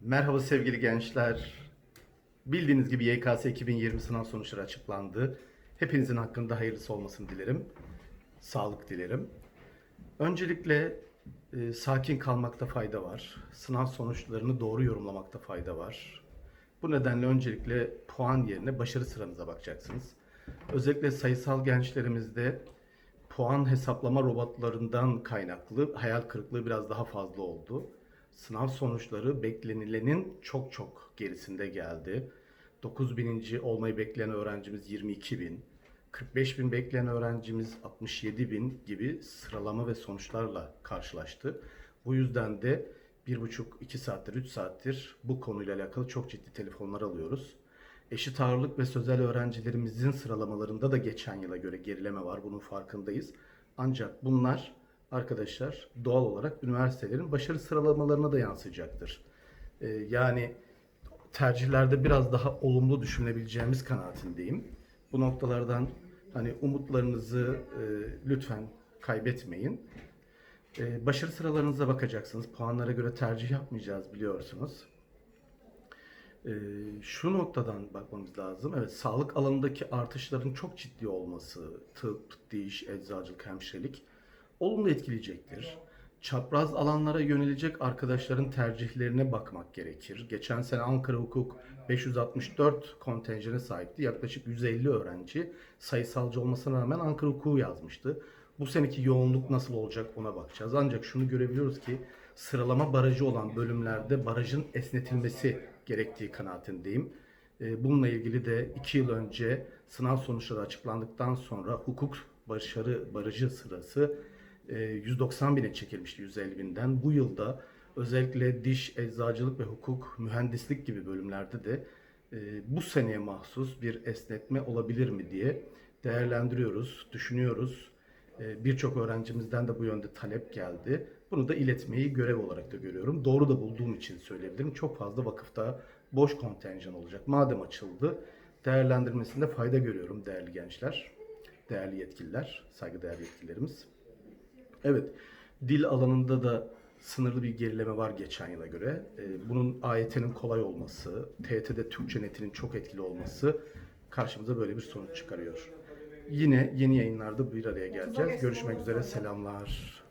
Merhaba sevgili gençler. Bildiğiniz gibi YKS 2020 sınav sonuçları açıklandı. Hepinizin hakkında hayırlısı olmasını dilerim. Sağlık dilerim. Öncelikle e, sakin kalmakta fayda var. Sınav sonuçlarını doğru yorumlamakta fayda var. Bu nedenle öncelikle puan yerine başarı sıranıza bakacaksınız. Özellikle sayısal gençlerimizde puan hesaplama robotlarından kaynaklı hayal kırıklığı biraz daha fazla oldu. Sınav sonuçları beklenilenin çok çok gerisinde geldi. 9000. olmayı bekleyen öğrencimiz 22 bin, 45 bin bekleyen öğrencimiz 67 bin gibi sıralama ve sonuçlarla karşılaştı. Bu yüzden de 1,5-2 saattir, 3 saattir bu konuyla alakalı çok ciddi telefonlar alıyoruz. Eşit ağırlık ve sözel öğrencilerimizin sıralamalarında da geçen yıla göre gerileme var. Bunun farkındayız. Ancak bunlar arkadaşlar doğal olarak üniversitelerin başarı sıralamalarına da yansıyacaktır. Ee, yani tercihlerde biraz daha olumlu düşünebileceğimiz kanaatindeyim. Bu noktalardan hani umutlarınızı e, lütfen kaybetmeyin. Ee, başarı sıralarınıza bakacaksınız. Puanlara göre tercih yapmayacağız biliyorsunuz. Ee, şu noktadan bakmamız lazım. Evet, sağlık alanındaki artışların çok ciddi olması, tıp, diş, eczacılık, hemşirelik olumlu etkileyecektir. Çapraz alanlara yönelecek arkadaşların tercihlerine bakmak gerekir. Geçen sene Ankara Hukuk 564 kontenjana sahipti. Yaklaşık 150 öğrenci sayısalcı olmasına rağmen Ankara Hukuk'u yazmıştı. Bu seneki yoğunluk nasıl olacak ona bakacağız. Ancak şunu görebiliyoruz ki sıralama barajı olan bölümlerde barajın esnetilmesi gerektiği kanaatindeyim. E, Bununla ilgili de 2 yıl önce sınav sonuçları açıklandıktan sonra hukuk başarı barajı sırası 190 bine çekilmişti 150 binden. Bu yılda özellikle diş, eczacılık ve hukuk, mühendislik gibi bölümlerde de e, bu seneye mahsus bir esnetme olabilir mi diye değerlendiriyoruz, düşünüyoruz. E, Birçok öğrencimizden de bu yönde talep geldi. Bunu da iletmeyi görev olarak da görüyorum. Doğru da bulduğum için söyleyebilirim. Çok fazla vakıfta boş kontenjan olacak. Madem açıldı, değerlendirmesinde fayda görüyorum değerli gençler, değerli yetkililer, saygıdeğer yetkililerimiz. Evet, dil alanında da sınırlı bir gerileme var geçen yıla göre. Ee, Bunun AYT'nin kolay olması, TYT'de Türkçe netinin çok etkili olması karşımıza böyle bir sonuç çıkarıyor. Yine yeni yayınlarda bir araya geleceğiz. Görüşmek üzere, selamlar.